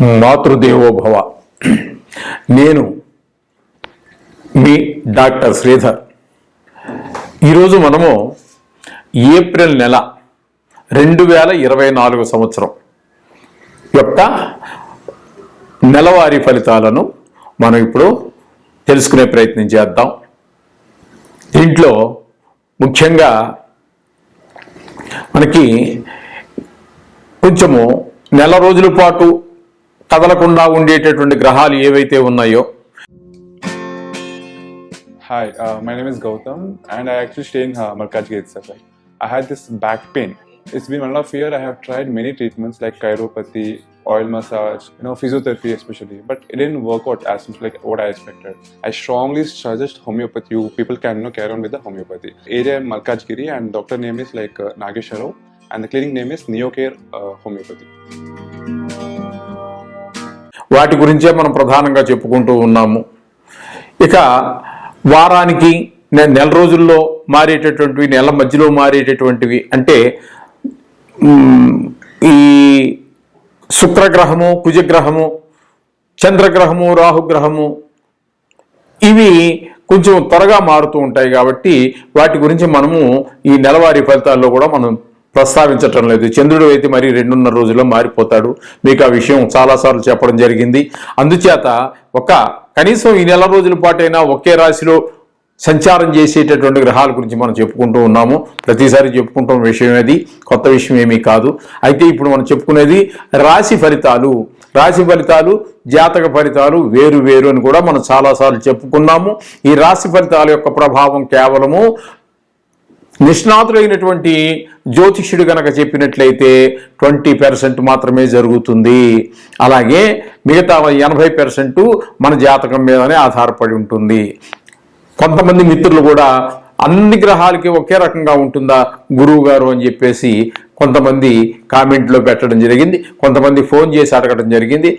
మాతృదేవోభవ. నేను మీ డాక్టర్ శ్రీధర్. ఈరోజు మనము ఏప్రిల్ నెల రెండు వేల ఇరవై నాలుగు సంవత్సరం యొక్క నెలవారీ ఫలితాలను మనం ఇప్పుడు తెలుసుకునే ప్రయత్నం చేద్దాం. దీంట్లో ముఖ్యంగా మనకి కొంచెము నెల రోజుల పాటు కదలకుండా ఉండేటటువంటి గ్రహాలు ఏవైతే ఉన్నాయో Hi, uh, my name is Gautam, and I actually stay in uh, Malkajgiri itself. Like, I had this back pain. It's been one and a half year. I have tried many treatments like chiropathy, oil massage, you know, physiotherapy especially, but it didn't work out as much like what I expected. I strongly suggest homeopathy. You people can you know, carry on with the homeopathy. Area Malkajgiri, and doctor name is like uh, Nagesharov, and the clinic name is Neocare uh, Homeopathy. వాటి గురించే మనం ప్రధానంగా చెప్పుకుంటూ ఉన్నాము. ఇక వారానికి నెల రోజుల్లో మారేటటువంటివి నెల మధ్యలో మారేటటువంటివి అంటే ఈ శుక్రగ్రహము కుజగ్రహము చంద్రగ్రహము రాహుగ్రహము ఇవి కొంచెం త్వరగా మారుతూ ఉంటాయి కాబట్టి వాటి గురించి మనము ఈ నెలవారీ ఫలితాల్లో కూడా మనం ప్రస్తావించటం లేదు. చంద్రుడు అయితే మరి రెండున్నర రోజుల్లో మారిపోతాడు. మీకు ఆ విషయం చాలాసార్లు చెప్పడం జరిగింది. అందుచేత ఒక కనీసం ఈ నెల రోజుల పాటైనా ఒకే రాశిలో సంచారం చేసేటటువంటి గ్రహాల గురించి మనం చెప్పుకుంటూ ఉన్నాము. ప్రతిసారి చెప్పుకుంటున్న విషయం అది. కొత్త విషయం ఏమీ కాదు. అయితే ఇప్పుడు మనం చెప్పుకునేది రాశి ఫలితాలు. రాశి ఫలితాలు జాతక ఫలితాలు వేరు వేరు అని కూడా మనం చాలాసార్లు చెప్పుకున్నాము. ఈ రాశి ఫలితాల యొక్క ప్రభావం కేవలము నిష్ణాతులైనటువంటి జ్యోతిష్యుడు గనక చెప్పినట్లయితే ట్వంటీ పర్సెంట్ మాత్రమే జరుగుతుంది. అలాగే మిగతా ఎనభై పర్సెంట్ మన జాతకం మీదనే ఆధారపడి ఉంటుంది. కొంతమంది మిత్రులు కూడా అన్ని గ్రహాలకి ఒకే రకంగా ఉంటుందా? గురువు గారు అని చెప్పేసి కొంతమంది కామెంట్లో పెట్టడం జరిగింది. కొంతమంది ఫోన్ చేసి అడగడం జరిగింది.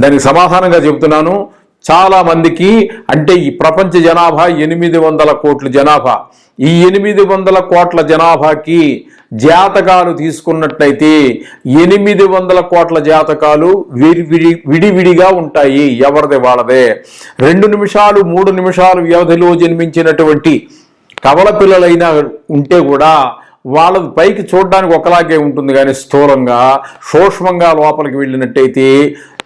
దానికి సమాధానంగా చెబుతున్నాను. చాలా మందికి అంటే ఈ ప్రపంచ జనాభా ఎనిమిది వందల కోట్ల జనాభా. ఈ ఎనిమిది వందల కోట్ల జనాభాకి జాతకాలు తీసుకున్నట్లయితే ఎనిమిది వందల కోట్ల జాతకాలు విడివిడి విడివిడిగా ఉంటాయి. ఎవరిది వాళ్ళదే? రెండు నిమిషాలు మూడు నిమిషాలు వ్యవధిలో జన్మించినటువంటి కవల పిల్లలైనా ఉంటే కూడా వాళ్ళ పైకి చూడడానికి ఒకలాగే ఉంటుంది. కానీ స్థూలంగా సూక్ష్మంగా లోపలికి వెళ్ళినట్టయితే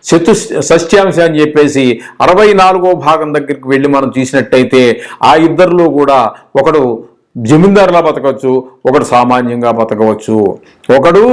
శతు షష్ట్యాంశ అని చెప్పేసి అరవై నాలుగో భాగం దగ్గరికి వెళ్ళి మనం చూసినట్టయితే ఆ ఇద్దరిలో కూడా ఒకడు జమీందారులా బతకవచ్చు ఒకడు సామాన్యంగా బతకవచ్చు. ఒకడు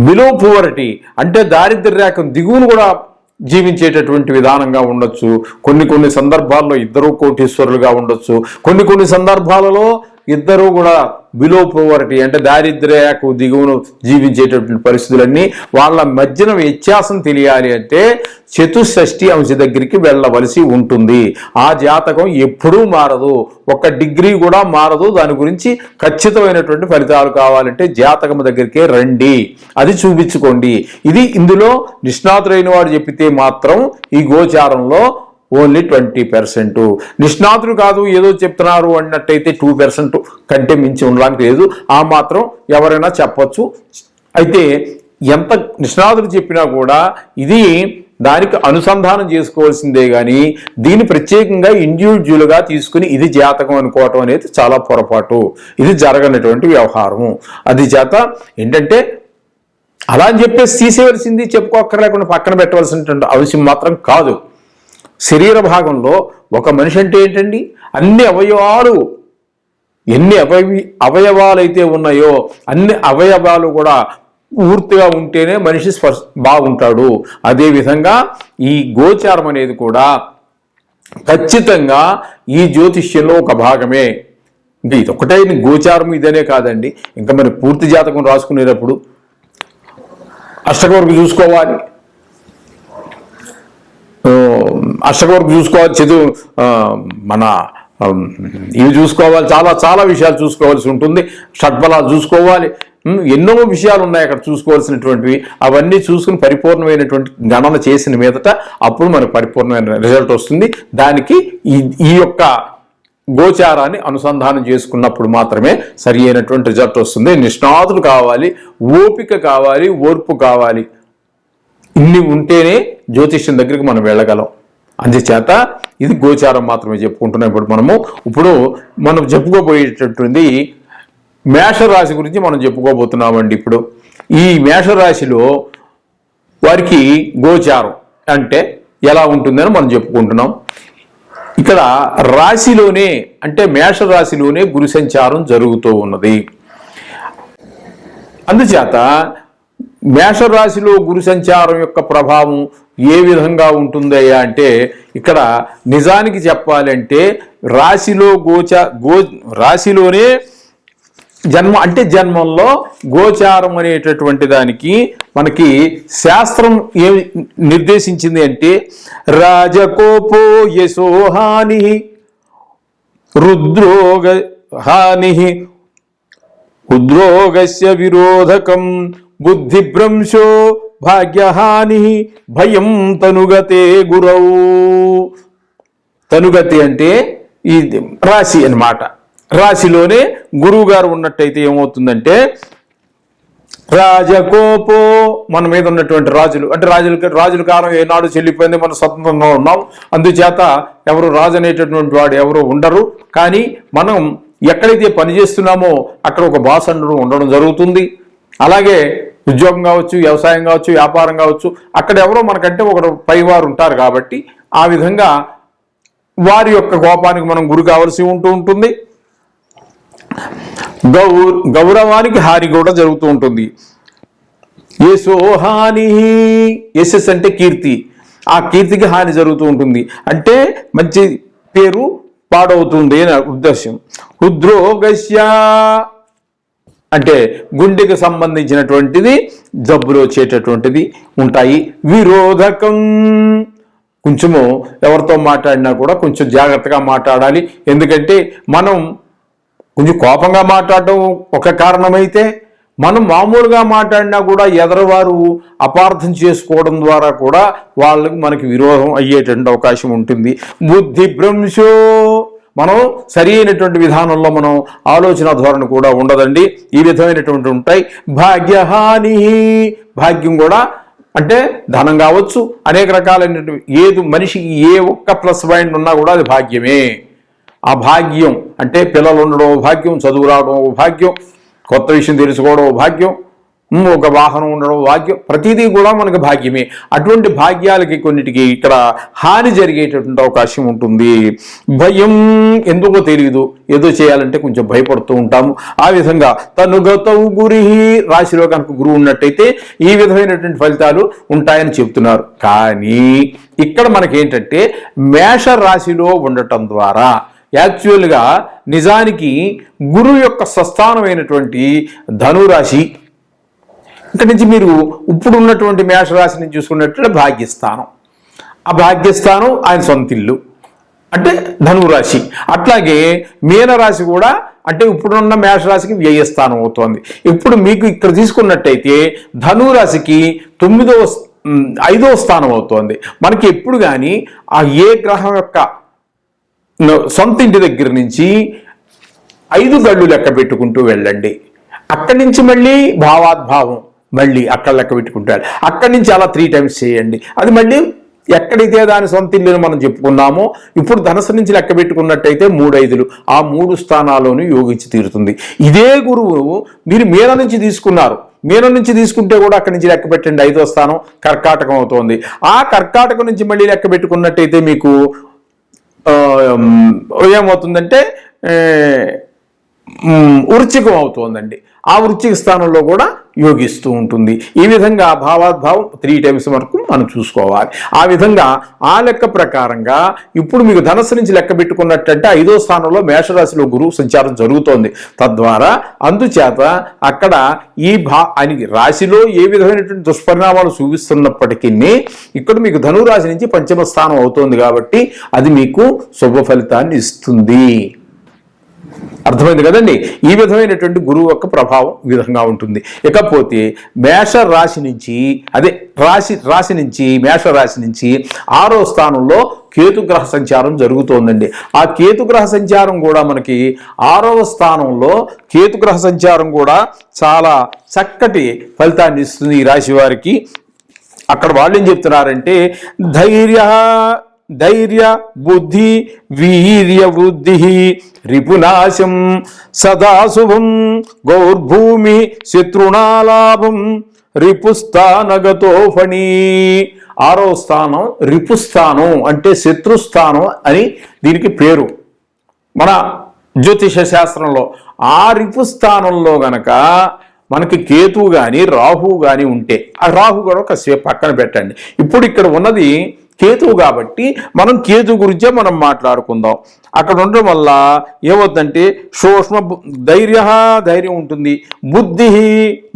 బిలో పువర్టీ అంటే దారిద్ర్య రేఖ దిగువను కూడా జీవించేటటువంటి విధానంగా ఉండొచ్చు. కొన్ని కొన్ని సందర్భాల్లో ఇద్దరు కోటీశ్వరులుగా ఉండొచ్చు. కొన్ని కొన్ని సందర్భాలలో ఇద్దరు కూడా బిలో పోవర్టీ అంటే దారిద్ర్యకు దిగువను జీవించేటటువంటి పరిస్థితులన్నీ వాళ్ళ మధ్యన వ్యత్యాసం తెలియాలి అంటే చతుషష్ఠి అంశ దగ్గరికి వెళ్ళవలసి ఉంటుంది. ఆ జాతకం ఎప్పుడూ మారదు. ఒక డిగ్రీ కూడా మారదు. దాని గురించి ఖచ్చితమైనటువంటి ఫలితాలు కావాలంటే జాతకం దగ్గరికే రండి. అది చూపించుకోండి. ఇది ఇందులో నిష్ణాతులైన వాడు చెప్పితే మాత్రం ఈ గోచారంలో ఓన్లీ ట్వంటీ పర్సెంట్. నిష్ణాతులు కాదు ఏదో చెప్తున్నారు అన్నట్టయితే టూ పర్సెంట్ కంటే మించి ఉండడానికి లేదు. ఆ మాత్రం ఎవరైనా చెప్పచ్చు. అయితే ఎంత నిష్ణాతులు చెప్పినా కూడా ఇది దానికి అనుసంధానం చేసుకోవాల్సిందే కానీ దీన్ని ప్రత్యేకంగా ఇండివిజువల్గా తీసుకుని ఇది జాతకం అనుకోవటం అనేది చాలా పొరపాటు. ఇది జరగనటువంటి వ్యవహారము. అది చేత ఏంటంటే అలా అని చెప్పేసి తీసేవలసింది చెప్పుకోక్కర్లేకుండా పక్కన పెట్టవలసినటువంటి అవసరం మాత్రం కాదు. శరీర భాగంలో ఒక మనిషి అంటే ఏంటండి? అన్ని అవయవాలు ఎన్ని అవయవి అవయవాలు అయితే ఉన్నాయో అన్ని అవయవాలు కూడా పూర్తిగా ఉంటేనే మనిషి స్పర్శ బాగుంటాడు. అదేవిధంగా ఈ గోచారం అనేది కూడా ఖచ్చితంగా ఈ జ్యోతిష్యంలో ఒక భాగమే. ఇంకా ఒకటే గోచారం ఇదనే కాదండి. ఇంకా మరి పూర్తి జాతకం రాసుకునేటప్పుడు అష్టకవరకు చూసుకోవాలి. ఆ, అష్టకవరకు చూసుకోవాలి చదువు మన ఇవి చూసుకోవాలి చాలా చాలా విషయాలు చూసుకోవాల్సి ఉంటుంది. షడ్బలాలు చూసుకోవాలి. ఎన్నో విషయాలు ఉన్నాయి అక్కడ చూసుకోవాల్సినటువంటివి. అవన్నీ చూసుకుని పరిపూర్ణమైనటువంటి గణన చేసిన మీదట అప్పుడు మనకు పరిపూర్ణమైన రిజల్ట్ వస్తుంది. దానికి ఈ ఈ యొక్క గోచారాన్ని అనుసంధానం చేసుకున్నప్పుడు మాత్రమే సరి అయినటువంటి రిజల్ట్ వస్తుంది. నిష్ణాతులు కావాలి ఓపిక కావాలి ఓర్పు కావాలి. ఇన్ని ఉంటేనే జ్యోతిష్యం దగ్గరికి మనం వెళ్ళగలం. అందుచేత ఇది గోచారం మాత్రమే చెప్పుకుంటున్నాం ఇప్పుడు మనము. ఇప్పుడు మనం చెప్పుకోబోయేటటువంటి మేషరాశి గురించి మనం చెప్పుకోబోతున్నామండి ఇప్పుడు. ఈ మేషరాశిలో వారికి గోచారం అంటే ఎలా ఉంటుందని మనం చెప్పుకుంటున్నాం. ఇక్కడ రాశిలోనే అంటే మేష రాశిలోనే గురు సంచారం జరుగుతూ ఉన్నది. అందుచేత మేషరాశిలో గురు సంచారం యొక్క ప్రభావం ఏ విధంగా ఉంటుందయ్యా అంటే ఇక్కడ నిజానికి చెప్పాలంటే రాశిలో గోచ గో రాశిలోనే జన్మ అంటే జన్మంలో గోచారం అనేటటువంటి దానికి మనకి శాస్త్రం ఏమి నిర్దేశించింది అంటే రాజకోపో యశోహాని రుద్రోగ హాని ఉద్రోగస్య విరోధకం బుద్ధిభ్రంశో భాగ్యహాని భయం తనుగతే గురౌ. తనుగతి అంటే ఈ రాశి అన్నమాట. రాశిలోనే గురువు గారు ఉన్నట్టయితే ఏమవుతుందంటే రాజకోపో మన మీద ఉన్నటువంటి రాజులు. అంటే రాజుల రాజుల కాలం ఏనాడు చెల్లిపోయింది మనం స్వతంత్రంగా ఉన్నాం. అందుచేత ఎవరు రాజు అనేటటువంటి వాడు ఎవరు ఉండరు. కానీ మనం ఎక్కడైతే పని చేస్తున్నామో అక్కడ ఒక బాస్ అండడం ఉండడం జరుగుతుంది. అలాగే ఉద్యోగం కావచ్చు వ్యవసాయం కావచ్చు వ్యాపారం కావచ్చు అక్కడ ఎవరో మనకంటే ఒకరు పైవారు ఉంటారు కాబట్టి ఆ విధంగా వారి యొక్క కోపానికి మనం గురి కావలసి ఉంటూ ఉంటుంది. గౌ గౌరవానికి హాని కూడా జరుగుతూ ఉంటుంది. యశోహాని యశస్ అంటే కీర్తి. ఆ కీర్తికి హాని జరుగుతూ ఉంటుంది. అంటే మంచి పేరు పాడవుతుంది అని ఉద్దేశం. హృద్రోగస్య అంటే గుండెకు సంబంధించినటువంటిది జబ్బులు వచ్చేటటువంటిది ఉంటాయి. విరోధకం. కొంచెము ఎవరితో మాట్లాడినా కూడా కొంచెం జాగ్రత్తగా మాట్లాడాలి. ఎందుకంటే మనం కొంచెం కోపంగా మాట్లాడటం ఒక కారణమైతే మనం మామూలుగా మాట్లాడినా కూడా ఎదరవారు అపార్థం చేసుకోవడం ద్వారా కూడా వాళ్ళకి మనకి విరోధం అయ్యేటువంటి అవకాశం ఉంటుంది. బుద్ధి భ్రంశో. మనం సరి అయినటువంటి విధానంలో మనం ఆలోచన ధోరణి కూడా ఉండదండి. ఈ విధమైనటువంటి ఉంటాయి. భాగ్యహాని భాగ్యం కూడా అంటే ధనం కావచ్చు అనేక రకాలైనటువంటి ఏది మనిషికి ఏ ఒక్క ప్లస్ పాయింట్ ఉన్నా కూడా అది భాగ్యమే. ఆ భాగ్యం అంటే పిల్లలు ఉండడం భాగ్యం చదువు రావడం భాగ్యం కొత్త విషయం తెలుసుకోవడం భాగ్యం ఒక వాహనం ఉండడం వాక్యం భాగ్యం ప్రతిదీ కూడా మనకు భాగ్యమే. అటువంటి భాగ్యాలకి కొన్నిటికి ఇక్కడ హాని జరిగేటటువంటి అవకాశం ఉంటుంది. భయం ఎందుకో తెలియదు ఏదో చేయాలంటే కొంచెం భయపడుతూ ఉంటాము. ఆ విధంగా తను గతవు గురి రాశిలో కనుక గురువు ఉన్నట్టయితే ఈ విధమైనటువంటి ఫలితాలు ఉంటాయని చెప్తున్నారు. కానీ ఇక్కడ మనకేంటంటే మేష రాశిలో ఉండటం ద్వారా యాక్చువల్గా నిజానికి గురువు యొక్క స్వస్థానమైనటువంటి ధనురాశి ఇక్కడి నుంచి మీరు ఇప్పుడు ఉన్నటువంటి మేషరాశిని చూసుకున్నట్లయితే భాగ్యస్థానం. ఆ భాగ్యస్థానం ఆయన సొంత ఇల్లు. అంటే ధనురాశి. అట్లాగే మీనరాశి కూడా అంటే ఇప్పుడున్న మేషరాశికి వ్యయస్థానం అవుతోంది. ఇప్పుడు మీకు ఇక్కడ తీసుకున్నట్టయితే ధనురాశికి తొమ్మిదవ ఐదవ స్థానం అవుతోంది. మనకి ఎప్పుడు కానీ ఆ ఏ గ్రహం యొక్క సొంత ఇంటి దగ్గర నుంచి ఐదు గళ్ళు లెక్క పెట్టుకుంటూ వెళ్ళండి. అక్కడి నుంచి మళ్ళీ భావాద్భావం. మళ్ళీ అక్కడ లెక్క పెట్టుకుంటారు అక్కడి నుంచి అలా త్రీ టైమ్స్ చేయండి. అది మళ్ళీ ఎక్కడైతే దాని సొంత ఇల్లుని మనం చెప్పుకున్నామో ఇప్పుడు ధనసు నుంచి లెక్క పెట్టుకున్నట్టయితే మూడు ఐదులు. ఆ మూడు స్థానాల్లోనూ యోగించి తీరుతుంది. ఇదే గురువు మీరు మీన నుంచి తీసుకున్నారు. మీన నుంచి తీసుకుంటే కూడా అక్కడి నుంచి లెక్క పెట్టండి. ఐదో స్థానం కర్కాటకం అవుతోంది. ఆ కర్కాటకం నుంచి మళ్ళీ లెక్క పెట్టుకున్నట్టయితే మీకు ఏమవుతుందంటే వృచ్చికం అవుతోందండి. ఆ వృచ్చిక స్థానంలో కూడా యోగిస్తూ ఉంటుంది. ఈ విధంగా భావాద్భావం త్రీ టైమ్స్ వరకు మనం చూసుకోవాలి. ఆ విధంగా ఆ లెక్క ప్రకారంగా ఇప్పుడు మీకు ధనస్సు నుంచి లెక్క పెట్టుకున్నట్టంటే ఐదో స్థానంలో మేషరాశిలో గురువు సంచారం జరుగుతోంది. తద్వారా అందుచేత అక్కడ ఈ భా అని రాశిలో ఏ విధమైనటువంటి దుష్పరిణామాలు చూపిస్తున్నప్పటికీ ఇక్కడ మీకు ధనురాశి నుంచి పంచమ స్థానం అవుతోంది కాబట్టి అది మీకు శుభ ఫలితాన్ని ఇస్తుంది. అర్థమైంది కదండి? ఈ విధమైనటువంటి గురువు యొక్క ప్రభావం ఈ విధంగా ఉంటుంది. ఇకపోతే మేష రాశి నుంచి అదే రాశి రాశి నుంచి మేష రాశి నుంచి ఆరో స్థానంలో కేతుగ్రహ సంచారం జరుగుతోందండి. ఆ కేతుగ్రహ సంచారం కూడా మనకి ఆరవ స్థానంలో కేతుగ్రహ సంచారం కూడా చాలా చక్కటి ఫలితాన్ని ఇస్తుంది ఈ రాశి వారికి. అక్కడ వాళ్ళు ఏం చెప్తున్నారంటే ధైర్య ధైర్య బుద్ధి వీర్య వృద్ధి రిపునాశం సదాశుభం గౌర్భూమి శత్రుణాలాభం రిపుస్థానగతో ఫణి ఆరో స్థానం రిపుస్థానం అంటే శత్రుస్థానం అని దీనికి పేరు. మన జ్యోతిష శాస్త్రంలో ఆ రిపుస్థానంలో గనక మనకి కేతువు కానీ రాహువు కానీ ఉంటే ఆ రాహు కూడా ఒక పక్కన పెట్టండి. ఇప్పుడు ఇక్కడ ఉన్నది కేతువు కాబట్టి మనం కేతువు గురించే మనం మాట్లాడుకుందాం. అక్కడ ఉండడం వల్ల ఏమవుతుందంటే సూక్ష్మ ధైర్య ధైర్యం ఉంటుంది. బుద్ధి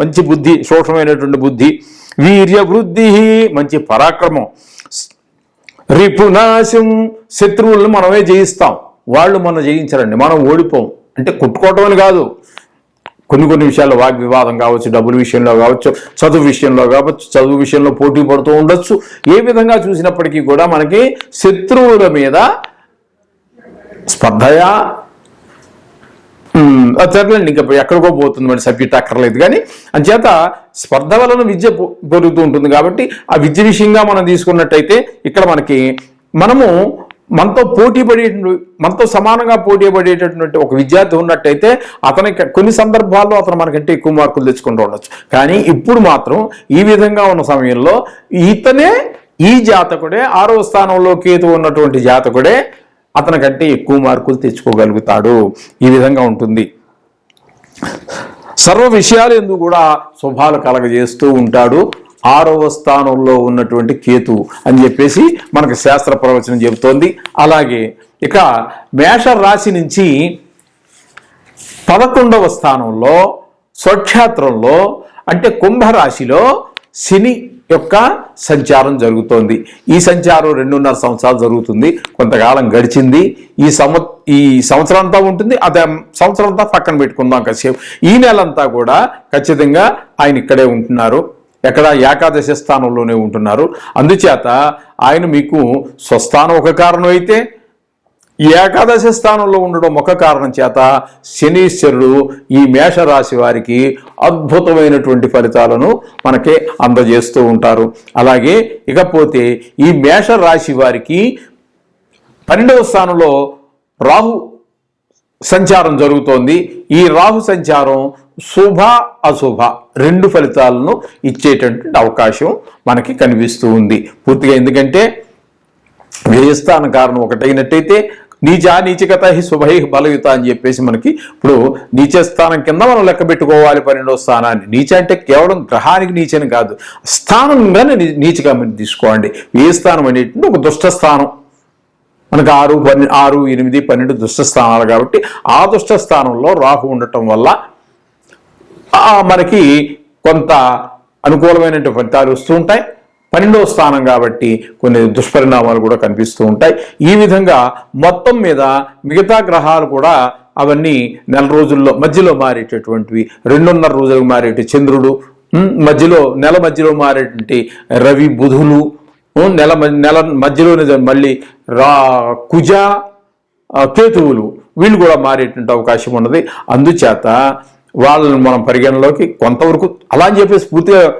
మంచి బుద్ధి సూక్ష్మమైనటువంటి బుద్ధి. వీర్య వృద్ధి మంచి పరాక్రమం. రిపునాశం శత్రువులను మనమే జయిస్తాం. వాళ్ళు మనం జయించరండి. మనం ఓడిపోం. అంటే కొట్టుకోవటం అని కాదు. కొన్ని కొన్ని విషయాల్లో వాగ్వివాదం కావచ్చు డబ్బుల విషయంలో కావచ్చు చదువు విషయంలో కావచ్చు చదువు విషయంలో పోటీ పడుతూ ఉండొచ్చు. ఏ విధంగా చూసినప్పటికీ కూడా మనకి శత్రువుల మీద స్పర్ధయా ఉమ్, సర్లేండి ఇంకా ఎక్కడికో పోతుంది మరి సబ్జెక్ట్ అక్కర్లేదు కానీ అంచేత స్పర్ధ వలన విద్య పెరుగుతూ ఉంటుంది కాబట్టి ఆ విద్య విషయంగా మనం తీసుకున్నట్టయితే ఇక్కడ మనకి మనము మనతో పోటీ పడే మనతో సమానంగా పోటీ పడేటటువంటి ఒక విద్యార్థి ఉన్నట్టయితే అతనికి కొన్ని సందర్భాల్లో అతను మనకంటే ఎక్కువ మార్కులు తెచ్చుకుంటూ ఉండొచ్చు. కానీ ఇప్పుడు మాత్రం ఈ విధంగా ఉన్న సమయంలో ఇతనే ఈ జాతకుడే ఆరో స్థానంలో కేతు ఉన్నటువంటి జాతకుడే అతనికంటే ఎక్కువ మార్కులు తెచ్చుకోగలుగుతాడు. ఈ విధంగా ఉంటుంది. సర్వ విషయాలు ఎందుకు కూడా శుభాలు కలగజేస్తూ ఉంటాడు. ఆరవ స్థానంలో ఉన్నటువంటి కేతు అని చెప్పేసి మనకు శాస్త్ర ప్రవచనం చెబుతోంది. అలాగే ఇక మేష రాశి నుంచి పదకొండవ స్థానంలో స్వక్షేత్రంలో అంటే కుంభరాశిలో శని యొక్క సంచారం జరుగుతోంది. ఈ సంచారం రెండున్నర సంవత్సరాలు జరుగుతుంది. కొంతకాలం గడిచింది. ఈ సంవ ఈ సంవత్సరం అంతా ఉంటుంది. అదే సంవత్సరం అంతా పక్కన పెట్టుకుందాం కాసేపు. ఈ నెలంతా కూడా ఖచ్చితంగా ఆయన ఇక్కడే ఉంటున్నారు. ఎక్కడ ఏకాదశి స్థానంలోనే ఉంటున్నారు. అందుచేత ఆయన మీకు స్వస్థానం ఒక కారణం అయితే ఈ ఏకాదశి స్థానంలో ఉండడం ఒక కారణం చేత శనీశ్వరుడు ఈ మేషరాశి వారికి అద్భుతమైనటువంటి ఫలితాలను మనకి అందజేస్తూ ఉంటారు. అలాగే ఇకపోతే ఈ మేషరాశి వారికి పన్నెండవ స్థానంలో రాహు సంచారం జరుగుతోంది. ఈ రాహు సంచారం శుభ అశుభ రెండు ఫలితాలను ఇచ్చేటటువంటి అవకాశం మనకి కనిపిస్తూ ఉంది. పూర్తిగా ఎందుకంటే వ్యయస్థాన కారణం ఒకటైనట్టయితే నీచ నీచకత హి శుభై బలయుత అని చెప్పేసి మనకి ఇప్పుడు నీచ స్థానం కింద మనం లెక్క పెట్టుకోవాలి పన్నెండో స్థానాన్ని. నీచ అంటే కేవలం గ్రహానికి నీచని కాదు స్థానంగానే నీ- నీచగా మీరు తీసుకోండి. ఏ స్థానం అనేటువంటి ఒక దుష్ట స్థానం. మనకు ఆరు పన్నె ఆరు ఎనిమిది పన్నెండు దుష్ట స్థానాలు కాబట్టి ఆ దుష్ట స్థానంలో రాహు ఉండటం వల్ల మనకి కొంత అనుకూలమైనటువంటి ఫలితాలు వస్తూ ఉంటాయి. పన్నెండవ స్థానం కాబట్టి కొన్ని దుష్పరిణామాలు కూడా కనిపిస్తూ ఉంటాయి. ఈ విధంగా మొత్తం మీద మిగతా గ్రహాలు కూడా అవన్నీ నెల రోజుల్లో మధ్యలో మారేటటువంటివి. రెండున్నర రోజులకు మారేటి చంద్రుడు మధ్యలో నెల మధ్యలో మారేటువంటి రవి బుధులు నెల నెల మధ్యలోనే మళ్ళీ రా కుజ కేతువులు వీళ్ళు కూడా మారేటువంటి అవకాశం ఉన్నది. అందుచేత వాళ్ళని మనం పరిగణలోకి కొంతవరకు అలా అని చెప్పేసి పూర్తిగా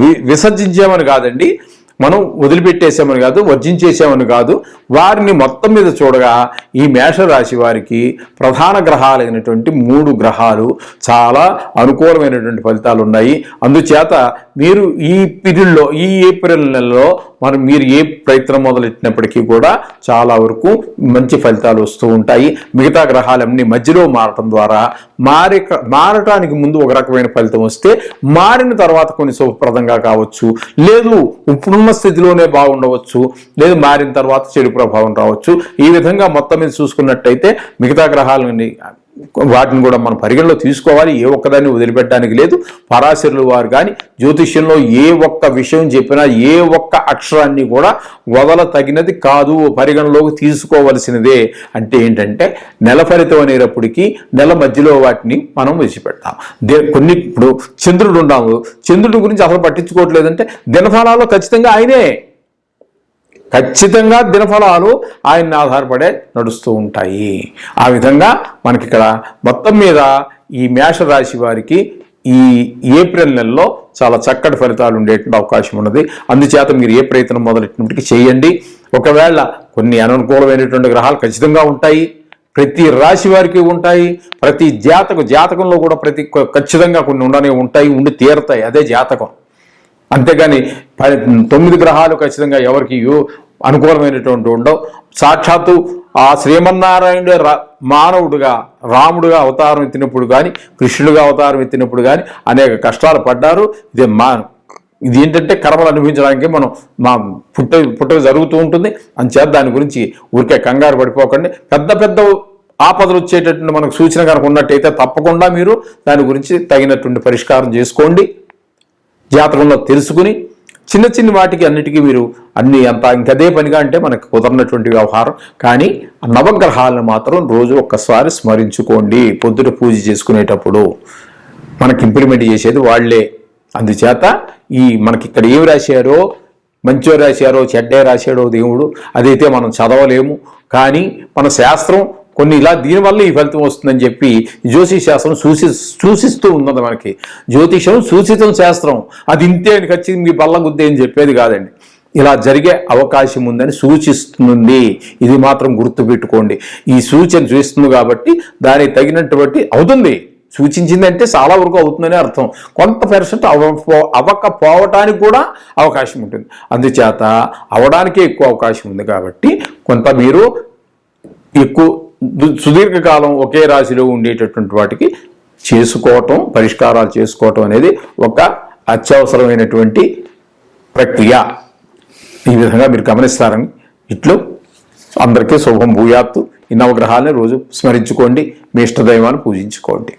వి- విసర్జించామని కాదండి. మనం వదిలిపెట్టేసామని కాదు వర్జించేసామని కాదు వారిని మొత్తం మీద చూడగా ఈ మేషరాశి వారికి ప్రధాన గ్రహాలైనటువంటి మూడు గ్రహాలు చాలా అనుకూలమైనటువంటి ఫలితాలు ఉన్నాయి. అందుచేత మీరు ఈ పీరియడ్లో ఈ ఏప్రిల్ నెలలో మనం మీరు ఏ ప్రయత్నం మొదలెట్టినప్పటికీ కూడా చాలా వరకు మంచి ఫలితాలు వస్తూ ఉంటాయి. మిగతా గ్రహాలన్నీ మధ్యలో మారటం ద్వారా మారి మారటానికి ముందు ఒక రకమైన ఫలితం వస్తే మారిన తర్వాత కొన్ని శుభప్రదంగా కావచ్చు. లేదు ఇప్పుడున్న స్థితిలోనే బాగుండవచ్చు లేదు మారిన తర్వాత చెడు ప్రభావం రావచ్చు. ఈ విధంగా మొత్తం మీద చూసుకున్నట్టయితే మిగతా గ్రహాలని వాటిని కూడా మనం పరిగణలో తీసుకోవాలి. ఏ ఒక్కదాన్ని వదిలిపెట్టడానికి లేదు. పరాశరులు వారు కానీ జ్యోతిష్యంలో ఏ ఒక్క విషయం చెప్పినా ఏ ఒక్క అక్షరాన్ని కూడా వదల తగినది కాదు పరిగణలోకి తీసుకోవలసినదే. అంటే ఏంటంటే నెల ఫలితం అనేటప్పటికీ నెల మధ్యలో వాటిని మనం విడిచిపెడతాం. దే కొన్ని ఇప్పుడు చంద్రుడు ఉన్నాము చంద్రుడి గురించి అసలు పట్టించుకోవట్లేదంటే దినఫలాల్లో ఖచ్చితంగా ఆయనే. ఖచ్చితంగా దినఫలాలు ఆయన్ని ఆధారపడే నడుస్తూ ఉంటాయి. ఆ విధంగా మనకి ఇక్కడ మొత్తం మీద ఈ మేషరాశి వారికి ఈ ఏప్రిల్ నెలలో చాలా చక్కటి ఫలితాలు ఉండేటువంటి అవకాశం ఉన్నది. అందుచేత మీరు ఏ ప్రయత్నం మొదలెట్టినప్పటికీ చేయండి. ఒకవేళ కొన్ని అననుకూలమైనటువంటి గ్రహాలు ఖచ్చితంగా ఉంటాయి. ప్రతి రాశి వారికి ఉంటాయి. ప్రతి జాతక జాతకంలో కూడా ప్రతి ఖచ్చితంగా కొన్ని ఉండనే ఉంటాయి. ఉండి తీరతాయి. అదే జాతకం. అంతేగాని ప- తొమ్మిది గ్రహాలు ఖచ్చితంగా ఎవరికి అనుకూలమైనటువంటి ఉండవు. సాక్షాత్తు ఆ శ్రీమన్నారాయణుడు రా మానవుడుగా రాముడుగా అవతారం ఎత్తినప్పుడు కానీ కృష్ణుడుగా అవతారం ఎత్తినప్పుడు కానీ అనేక కష్టాలు పడ్డారు. ఇది మా ఇది ఏంటంటే కర్మలు అనుభవించడానికి మనం మా పుట్ట పుట్టక జరుగుతూ ఉంటుంది. అంచేత దాని గురించి ఊరికే కంగారు పడిపోకండి. పెద్ద పెద్ద ఆపదలు వచ్చేటటువంటి మనకు సూచన కనుక ఉన్నట్టయితే తప్పకుండా మీరు దాని గురించి తగినటువంటి పరిష్కారం చేసుకోండి. జాతకంలో తెలుసుకుని చిన్న చిన్న వాటికి అన్నిటికీ మీరు అన్ని అంత ఇంకదే పనిగా అంటే మనకు కుదరనటువంటి వ్యవహారం. కానీ నవగ్రహాలను మాత్రం రోజు ఒక్కసారి స్మరించుకోండి. పొద్దుట పూజ చేసుకునేటప్పుడు మనకి ఇంప్లిమెంట్ చేసేది వాళ్ళే. అందుచేత ఈ మనకి ఇక్కడ ఏమి రాశారో మంచో రాశారో చెడ్డే రాశాడో దేవుడు అదైతే మనం చదవలేము. కానీ మన శాస్త్రం కొన్ని ఇలా దీనివల్ల ఈ ఫలితం వస్తుందని చెప్పి జ్యోతిష శాస్త్రం సూచి సూచిస్తూ ఉన్నది మనకి. జ్యోతిషం సూచితం శాస్త్రం. అది ఇంతే అని ఖచ్చితంగా మీ బల్ల గుద్దే అని చెప్పేది కాదండి. ఇలా జరిగే అవకాశం ఉందని సూచిస్తుంది. ఇది మాత్రం గుర్తుపెట్టుకోండి. ఈ సూచన చూస్తుంది కాబట్టి దానికి తగినట్టు బట్టి అవుతుంది. సూచించిందంటే చాలా వరకు అవుతుందనే అర్థం. కొంత పర్సెంట్ అవ్వపో అవ్వకపోవటానికి కూడా అవకాశం ఉంటుంది. అందుచేత అవడానికే ఎక్కువ అవకాశం ఉంది కాబట్టి కొంత మీరు ఎక్కువ సుదీర్ఘకాలం ఒకే రాశిలో ఉండేటటువంటి వాటికి చేసుకోవటం పరిష్కారాలు చేసుకోవటం అనేది ఒక అత్యవసరమైనటువంటి ప్రక్రియ. ఈ విధంగా మీరు గమనిస్తారని ఇట్లు అందరికీ శుభం భూయాత్తు. ఈ నవగ్రహాలని రోజు స్మరించుకోండి. మీ ఇష్టదైవాన్ని పూజించుకోండి.